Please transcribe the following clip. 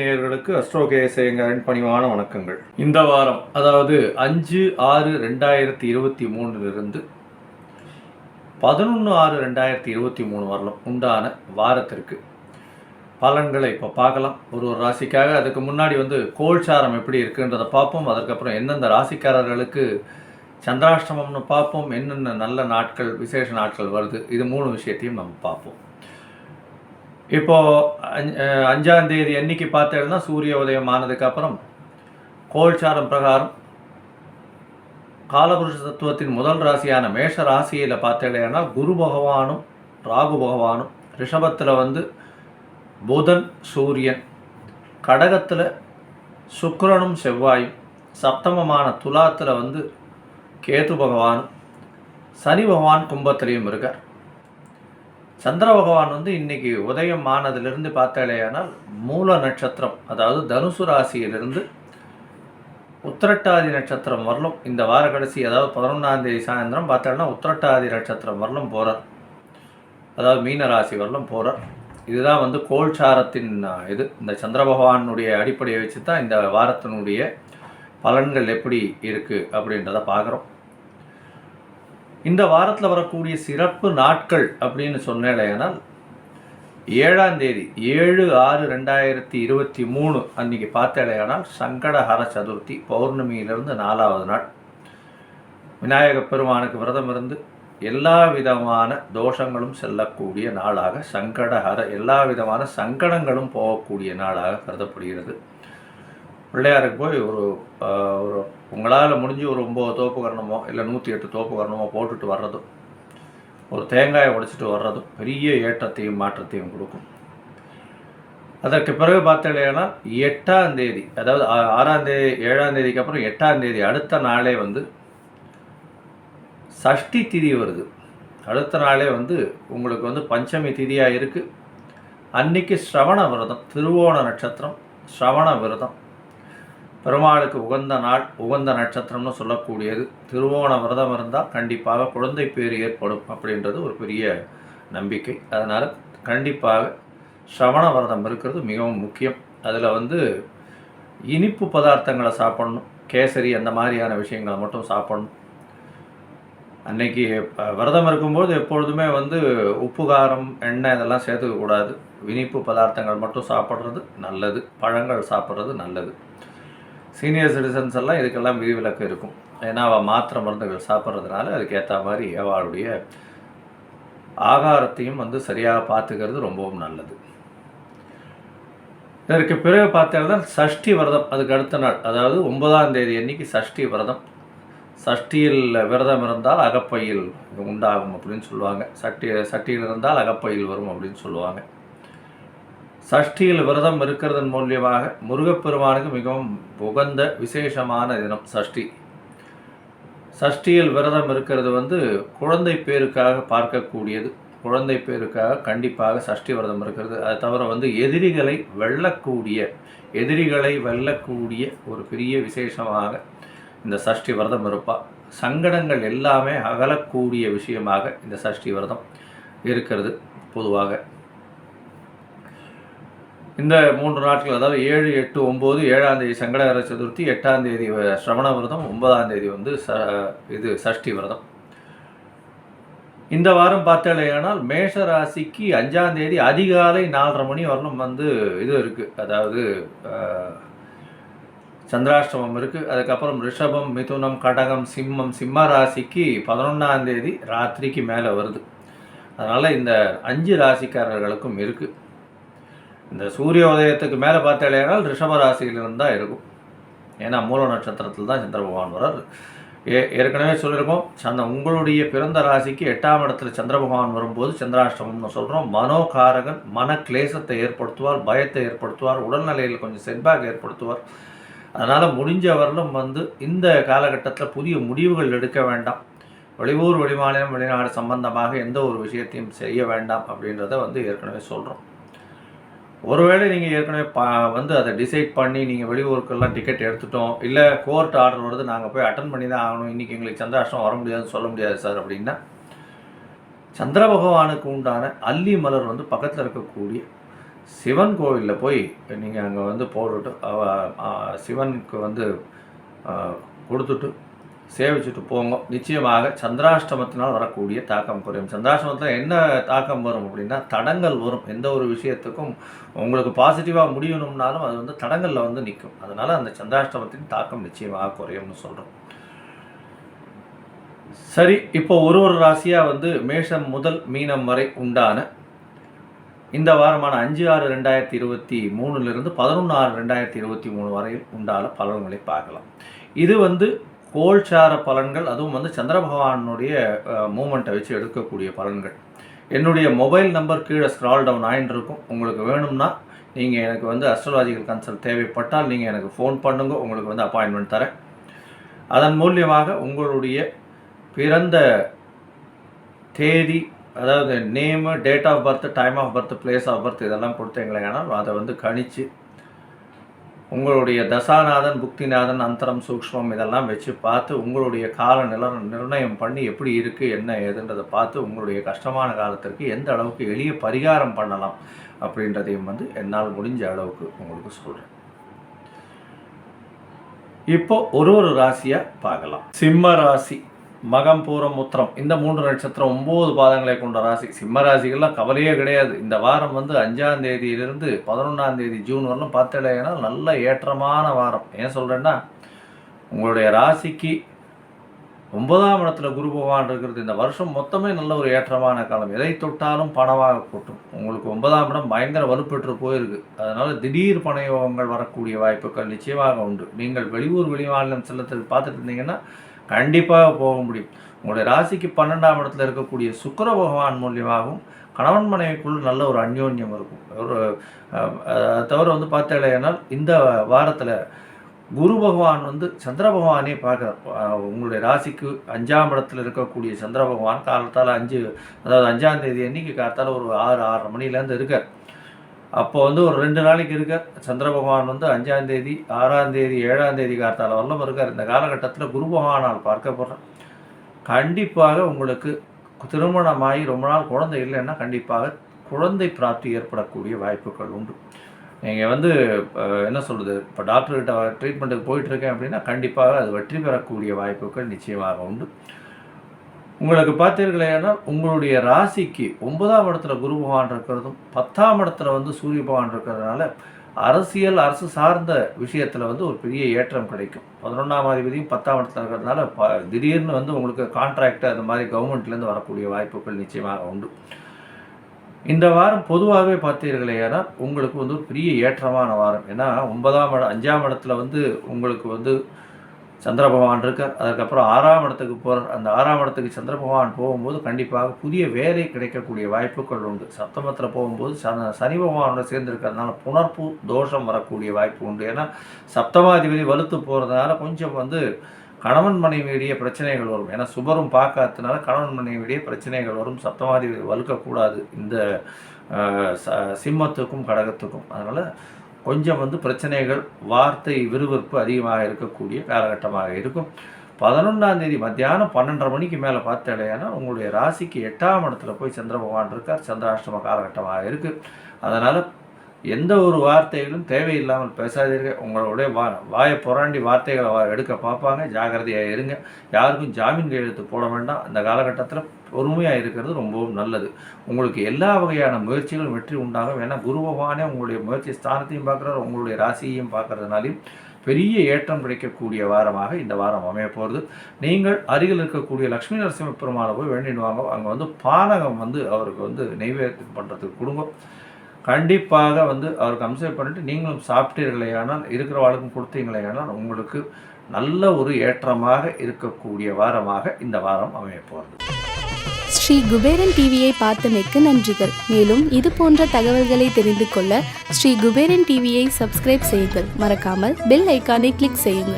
நேயர்களுக்கு அஸ்ட்ரோகேசேங்கரின் பணிவான வணக்கங்கள். இந்த வாரம் அதாவது அஞ்சு ஆறு ரெண்டாயிரத்தி இருபத்தி மூணுலிருந்து பதினொன்று ஆறு ரெண்டாயிரத்தி இருபத்தி மூணு வரலாம் உண்டான வாரத்திற்கு. பலன்களை இப்போ பார்க்கலாம். ஒரு ஒரு ராசிக்காக அதுக்கு முன்னாடி வந்து கோல்சாரம் எப்படி இருக்குன்றதை பார்ப்போம். அதற்கப்புறம் எந்தெந்த ராசிக்காரர்களுக்கு சந்திராஷ்டமம்னு பார்ப்போம். என்னென்ன நல்ல நாட்கள் விசேஷ நாட்கள் வருது. இது மூணு விஷயத்தையும் நம்ம பார்ப்போம். இப்போ அஞ் அஹ் அஞ்சாம் தேதி அன்னைக்கு பார்த்தேன்னா சூரிய உதயம் ஆனதுக்கப்புறம் கோல்சாரம் பிரகாரம் காலபுருஷ தத்துவத்தின் முதல் ராசியான மேஷ ராசியில் பார்த்தேன்னா குரு பகவானும் ராகு பகவானும் ரிஷபத்தில் வந்து புதன் சூரியன் கடகத்தில் சுக்கரனும் செவ்வாயும் சப்தமமான துலாத்தில் வந்து கேது பகவானும் சனி பகவான் கும்பத்திலையும் இருக்கார். சந்திர பகவான் வந்து இன்னைக்கு உதயம் ஆனதுலேருந்து பார்த்தாலேயானால் மூல நட்சத்திரம் அதாவது தனுசு ராசியிலிருந்து உத்திரட்டாதி நட்சத்திரம் வரலும் இந்த வார கடைசி அதாவது பதினொன்றாம் தேதி சாயந்தரம் பார்த்தோன்னா உத்திரட்டாதி நட்சத்திரம் வரலும் போகிறார் அதாவது மீன ராசி வரலும் போகிறார் இதுதான் வந்து கோல்சாரத்தின் இது. இந்த சந்திர பகவானுடைய அடிப்படையை வச்சு தான் இந்த வாரத்தினுடைய பலன்கள் எப்படி இருக்குது அப்படின்றத பார்க்குறோம். இந்த வாரத்தில் வரக்கூடிய சிறப்பு நாட்கள் அப்படின்னு சொன்னேன் ஏழாம் தேதி ஏழு ஆறு ரெண்டாயிரத்தி இருபத்தி மூணு அன்னைக்கு பார்த்தேடையானால் சங்கடஹர சதுர்த்தி பௌர்ணமியிலிருந்து நாலாவது நாள். விநாயக பெருமானுக்கு விரதம் இருந்து எல்லா விதமான தோஷங்களும் செல்லக்கூடிய நாளாக சங்கடஹர எல்லா விதமான சங்கடங்களும் போகக்கூடிய நாளாக கருதப்படுகிறது. பிள்ளையாருக்கு போய் ஒரு ஒரு உங்களால் முடிஞ்சு ஒரு ஒம்பது தோப்பு கரணமோ இல்லை நூற்றி எட்டு தோப்பு கரணமோ போட்டுட்டு வர்றதும் ஒரு தேங்காயை உடைச்சிட்டு வர்றதும் பெரிய ஏற்றத்தையும் மாற்றத்தையும் கொடுக்கும். அதற்கு பிறகு பார்த்தீங்கன்னா எட்டாம் தேதி அதாவது ஆறாம் தேதி ஏழாம் தேதிக்கு அப்புறம் எட்டாம் தேதி அடுத்த நாளே வந்து சஷ்டி திதி வருது. அடுத்த நாளே வந்து உங்களுக்கு வந்து பஞ்சமி திதியாக இருக்குது அன்னைக்கு ஸ்ரவண விரதம் திருவோண நட்சத்திரம் ஸ்ரவண விரதம். பெருமாளுக்கு உகந்த நாள் உகந்த நட்சத்திரம்னு சொல்லக்கூடியது. திருவோண விரதம் இருந்தால் கண்டிப்பாக குழந்தை பேர் ஏற்படும் அப்படின்றது ஒரு பெரிய நம்பிக்கை. அதனால் கண்டிப்பாக சவண விரதம் இருக்கிறது மிகவும் முக்கியம். அதில் வந்து இனிப்பு பதார்த்தங்களை சாப்பிடணும். கேசரி அந்த மாதிரியான விஷயங்களை மட்டும் சாப்பிடணும். அன்னைக்கு விரதம் இருக்கும்போது எப்பொழுதுமே வந்து உப்பு காரம் எண்ணெய் இதெல்லாம் சேர்த்துக்க கூடாது இனிப்பு பதார்த்தங்கள் மட்டும் சாப்பிட்றது நல்லது. பழங்கள் சாப்பிட்றது நல்லது. சீனியர் சிட்டிசன்ஸ் எல்லாம் இதுக்கெல்லாம் விதிவிலக்கு இருக்கும். ஏன்னா அவள் மாத்திரை மருந்துகள் சாப்பிட்றதுனால அதுக்கேற்ற மாதிரி அவளுடைய ஆகாரத்தையும் வந்து சரியாக பார்த்துக்கிறது ரொம்பவும் நல்லது. இதற்கு பிறகு பார்த்தீங்கன்னா சஷ்டி விரதம் அதுக்கு அடுத்த நாள் அதாவது ஒன்பதாம் தேதி அன்னைக்கு சஷ்டி விரதம். சஷ்டியில் விரதம் இருந்தால் அகப்பையில் உண்டாகும் அப்படின்னு சொல்லுவாங்க. சட்டி சட்டியில் இருந்தால் அகப்பையில் வரும் அப்படின்னு சொல்லுவாங்க. சஷ்டியில் விரதம் இருக்கிறதன் மூலியமாக முருகப்பெருமானுக்கு மிகவும் உகந்த விசேஷமான தினம் சஷ்டி. சஷ்டியில் விரதம் இருக்கிறது வந்து குழந்தை பேருக்காக பார்க்கக்கூடியது. குழந்தை பேருக்காக கண்டிப்பாக சஷ்டி விரதம் இருக்கிறது. அது தவிர வந்து எதிரிகளை வெல்லக்கூடிய எதிரிகளை வெல்லக்கூடிய ஒரு பெரிய விசேஷமாக இந்த சஷ்டி விரதம் இருப்பா. சங்கடங்கள் எல்லாமே அகலக்கூடிய விஷயமாக இந்த சஷ்டி விரதம் இருக்கிறது பொதுவாக. இந்த மூன்று நாட்கள் அதாவது ஏழு எட்டு ஒம்பது ஏழாம் தேதி சங்கடகர சதுர்த்தி எட்டாம் தேதி சிரவண விரதம் ஒன்பதாம் தேதி வந்து ச இது சஷ்டி விரதம். இந்த வாரம் பார்த்தாலேயானால் மேஷ ராசிக்கு அஞ்சாம் தேதி அதிகாலை நாலரை மணி வரலும் வந்து இது இருக்குது அதாவது சந்திராஷ்டமம் இருக்குது அதுக்கப்புறம் ரிஷபம் மிதுனம் கடகம் சிம்மம் சிம்ம ராசிக்கு பதினொன்றாம் தேதி ராத்திரிக்கு மேலே வருது. அதனால் இந்த அஞ்சு ராசிக்காரர்களுக்கும் இருக்குது இந்த சூரிய உதயத்துக்கு மேலே பார்த்தாலேனால் ரிஷப ராசியிலிருந்து தான் இருக்கும். ஏன்னா மூல நட்சத்திரத்தில் தான் சந்திர பகவான் வரார் ஏ ஏற்கனவே சொல்லியிருக்கோம் சந்த உங்களுடைய பிறந்த ராசிக்கு எட்டாம் இடத்துல சந்திர பகவான் வரும்போது சந்திராஷ்டமம்னு சொல்கிறோம் மனோகாரகன் மன கிளேசத்தை ஏற்படுத்துவார் பயத்தை ஏற்படுத்துவார் உடல்நிலையில் கொஞ்சம் செட்பேக் ஏற்படுத்துவார். அதனால் முடிஞ்ச வரலும் வந்து இந்த காலகட்டத்தில் புதிய முடிவுகள் எடுக்க வேண்டாம். வெளியூர் வெளிமாநிலம் வெளிநாடு சம்பந்தமாக எந்த ஒரு விஷயத்தையும் செய்ய வேண்டாம் அப்படின்றத வந்து ஏற்கனவே சொல்கிறோம் ஒருவேளை நீங்கள் ஏற்கனவே பா வந்து அதை டிசைட் பண்ணி நீங்கள் வெளியூருக்கெல்லாம் டிக்கெட் எடுத்துட்டோம் இல்லை கோர்ட் ஆர்டர் வருது நாங்கள் போய் அட்டன் பண்ணி தான் ஆகணும் இன்றைக்கி எங்களுக்கு சந்திராஷ்டம் வர முடியாதுன்னு சொல்ல முடியாது சார் அப்படின்னா சந்திர பகவானுக்கு உண்டான அல்லி மலர் வந்து பக்கத்தில் இருக்கக்கூடிய சிவன் கோவிலில் போய் நீங்கள் அங்கே வந்து போட்டுட்டு சிவனுக்கு வந்து கொடுத்துட்டு சேவிச்சுட்டு போங்க. நிச்சயமாக சந்திராஷ்டமத்தினால் வரக்கூடிய தாக்கம் குறையும். சந்திராஷ்டமத்தில் என்ன தாக்கம் வரும் அப்படின்னா தடங்கள் வரும். எந்த ஒரு விஷயத்துக்கும் உங்களுக்கு பாசிட்டிவாக முடியணும்னாலும் அது வந்து தடங்களில் வந்து நிற்கும் அதனால் அந்த சந்திராஷ்டமத்தின் தாக்கம் நிச்சயமாக குறையும்னு சொல்கிறோம் சரி இப்போ ஒரு ஒரு ராசியாக வந்து மேஷம் முதல் மீனம் வரை உண்டான இந்த வாரமான அஞ்சு ஆறு ரெண்டாயிரத்தி இருபத்தி மூணுலேருந்து பதினொன்று ஆறு ரெண்டாயிரத்தி இருபத்தி மூணு வரையில் உண்டான பலன்களை பார்க்கலாம். இது வந்து கோல்சார பலன்கள் அதுவும் வந்து சந்திர பகவானுடைய மூமெண்ட்டை வச்சு எடுக்கக்கூடிய பலன்கள். என்னுடைய மொபைல் நம்பர் கீழே ஸ்க்ரால் டவுன் ஆயின்னு இருக்கும். உங்களுக்கு வேணும்னா நீங்கள் எனக்கு வந்து அஸ்ட்ராலாஜிக்கல் கன்சல்ட் தேவைப்பட்டால் நீங்கள் எனக்கு ஃபோன் பண்ணுங்க உங்களுக்கு வந்து அப்பாயின்மெண்ட் தரேன். அதன் மூலியமாக உங்களுடைய பிறந்த தேதி அதாவது name date of birth time of birth place of birth இதெல்லாம் கொடுத்தீங்களேனா அதை வந்து கணிச்சு உங்களுடைய தசாநாதன் புக்திநாதன் அந்தரம் சூக்ஷ்மம் இதெல்லாம் வச்சு பார்த்து உங்களுடைய கால நில நிர்ணயம் பண்ணி எப்படி இருக்குது என்ன ஏதுன்றதை பார்த்து உங்களுடைய கஷ்டமான காலத்திற்கு எந்த அளவுக்கு எளிய பரிகாரம் பண்ணலாம் அப்படின்றதையும் வந்து என்னால் முடிஞ்ச அளவுக்கு உங்களுக்கு சொல்கிறேன் இப்போ ஒரு ஒரு ராசியாக பார்க்கலாம். சிம்ம ராசி. மகம் பூரம் உத்திரம். இந்த மூன்று நட்சத்திரம் ஒம்பது பாதங்களை கொண்ட ராசி. சிம்ம ராசிகள்லாம் கவலையே கிடையாது. இந்த வாரம் வந்து அஞ்சாம் தேதியிலிருந்து பதினொன்றாம் தேதி ஜூன் வரலாம் பார்த்தீங்கன்னா நல்ல ஏற்றமான வாரம். ஏன் சொல்கிறேன்னா உங்களுடைய ராசிக்கு ஒன்பதாம் இடத்துல குரு பகவான் இருக்கிறது இந்த வருஷம் மொத்தமே நல்ல ஒரு ஏற்றமான காலம். எதை தொட்டாலும் பணமாக கூட்டும். உங்களுக்கு ஒன்பதாம் இடம் பயங்கர வலுப்பெற்று போயிருக்கு. அதனால் திடீர் பணயோகங்கள் வரக்கூடிய வாய்ப்புகள் நிச்சயமாக உண்டு. நீங்கள் வெளியூர் வெளிமாநிலம் செல்லத்துக்கு பார்த்துட்டு இருந்தீங்கன்னா கண்டிப்பாக போக முடியும். உங்களுடைய ராசிக்கு பன்னெண்டாம் இடத்துல இருக்கக்கூடிய சுக்கர பகவான் மூலியமாகவும் கணவன் மனைவிக்குள் நல்ல ஒரு அந்யோன்யம் இருக்கும். ஒரு அதை தவிர வந்து பார்த்தீங்கன்னா இந்த வாரத்தில் குரு பகவான் வந்து சந்திர பகவானே பார்க்குறார். உங்களுடைய ராசிக்கு அஞ்சாம் இடத்துல இருக்கக்கூடிய சந்திர பகவான் காலத்தால் அஞ்சு அதாவது அஞ்சாம் தேதி அன்னைக்கு காலத்தால் ஒரு ஆறு ஆறரை மணிலேருந்து இருக்கார். அப்போ வந்து ஒரு ரெண்டு நாளைக்கு இருக்கார். சந்திர பகவான் வந்து அஞ்சாம் தேதி ஆறாம் தேதி ஏழாம் தேதி காலத்தால் வரலாம் இருக்கார். இந்த காலகட்டத்தில் குரு பகவானால் பார்க்கப்படுறேன் கண்டிப்பாக உங்களுக்கு திருமணமாகி ரொம்ப நாள் குழந்தை இல்லைன்னா கண்டிப்பாக குழந்தை பிராப்தி ஏற்படக்கூடிய வாய்ப்புகள் உண்டு. நீங்கள் வந்து என்ன சொல்கிறது இப்போ டாக்டர்கிட்ட ட்ரீட்மெண்ட்டுக்கு போயிட்டுருக்கேன் அப்படின்னா கண்டிப்பாக அது வெற்றி பெறக்கூடிய வாய்ப்புகள் நிச்சயமாக உண்டு. உங்களுக்கு பார்த்தீர்களேனா உங்களுடைய ராசிக்கு ஒன்பதாம் இடத்துல குரு பகவான் இருக்கிறதும் பத்தாம் இடத்துல வந்து சூரிய பகவான் இருக்கிறதுனால அரசியல் அரசு சார்ந்த விஷயத்தில் வந்து ஒரு பெரிய ஏற்றம் கிடைக்கும். பதினொன்றாம் அதிபதியும் பத்தாம் இடத்துல இருக்கிறதுனால ப திடீர்னு வந்து உங்களுக்கு கான்ட்ராக்ட் அது மாதிரி கவர்மெண்ட்லேருந்து வரக்கூடிய வாய்ப்புகள் நிச்சயமாக உண்டு. இந்த வாரம் பொதுவாகவே பார்த்தீர்களேனால் உங்களுக்கு வந்து ஒரு பெரிய ஏற்றமான வாரம். ஏன்னா ஒன்பதாம் இடம் அஞ்சாம் இடத்துல வந்து உங்களுக்கு வந்து சந்திர பகவான் இருக்கார். அதுக்கப்புறம் ஆறாம் இடத்துக்கு போகிறார் அந்த ஆறாம் இடத்துக்கு சந்திர பகவான் போகும்போது கண்டிப்பாக புதிய வேலை கிடைக்கக்கூடிய வாய்ப்புகள் உண்டு. சப்தமத்தில் போகும்போது சனி பகவானோட சேர்ந்து இருக்கிறதுனால புணர்ப்பு தோஷம் வரக்கூடிய வாய்ப்பு உண்டு. ஏன்னா சப்தமாதிபதி வலுத்து போகிறதுனால கொஞ்சம் வந்து கணவன் மனைவியுடைய பிரச்சனைகள் வரும். ஏன்னா சுபரும் பார்க்காததுனால கணவன் மனைவியுடைய பிரச்சனைகள் வரும். சப்தமாதிபதி வலுக்கக்கூடாது. இந்த சிம்மத்துக்கும் கடகத்துக்கும். அதனால் கொஞ்சம் வந்து பிரச்சனைகள் வார்த்தை விறுவிறுப்பு அதிகமாக இருக்கக்கூடிய காலகட்டமாக இருக்கும். பதினொன்றாம் தேதி மத்தியானம் பன்னெண்டரை மணிக்கு மேலே பார்த்தடையானா உங்களுடைய ராசிக்கு எட்டாம் இடத்துல போய் சந்திர பகவான் இருக்கார். சந்திராஷ்டம காலகட்டமாக இருக்குது அதனால் எந்த ஒரு வார்த்தைகளும் தேவையில்லாமல் பேசாதீர்கள். உங்களுடைய வா வாயை புராண்டி வார்த்தைகளை வா- எடுக்க பார்ப்பாங்க. ஜாக்கிரதையாக இருங்க. யாருக்கும் ஜாமீன் கையெழுத்து போட வேண்டாம். அந்த காலகட்டத்தில் பொறுமையாக இருக்கிறது ரொம்பவும் நல்லது. உங்களுக்கு எல்லா வகையான முயற்சிகளும் வெற்றி உண்டாகும். ஏன்னா குரு பகவானே உங்களுடைய முயற்சி ஸ்தானத்தையும் பார்க்குறாரு. உங்களுடைய ராசியையும் பார்க்குறதுனாலையும் பெரிய ஏற்றம் கிடைக்கக்கூடிய வாரமாக இந்த வாரம் அமைய போகிறது நீங்கள் அருகில் இருக்கக்கூடிய லக்ஷ்மி நரசிம்ம பெருமாளை போய் வேண்டிடுவாங்க அங்கே வந்து பானகம் வந்து அவருக்கு வந்து நெய்வேத்தியம் பண்ணுறதுக்கு கொடுங்க. கண்டிப்பாக வந்து அவர் கன்சிடர் பண்ணிட்டு நீங்களும் சாப்பிட்டீர்களேயானால் கொடுத்தீங்களே ஆனால் உங்களுக்கு நல்ல ஒரு ஏற்றமாக இருக்கக்கூடிய வாரமாக இந்த வாரம் அமைய போகிறது. ஸ்ரீ குபேரன் டிவியை பார்த்தமைக்கு நன்றிகள். மேலும் இது போன்ற தகவல்களை தெரிந்து கொள்ள ஸ்ரீ குபேரன் டிவியை சப்ஸ்கிரைப் செய்யுங்கள். மறக்காமல் பெல் ஐக்கானை கிளிக் செய்யுங்கள்.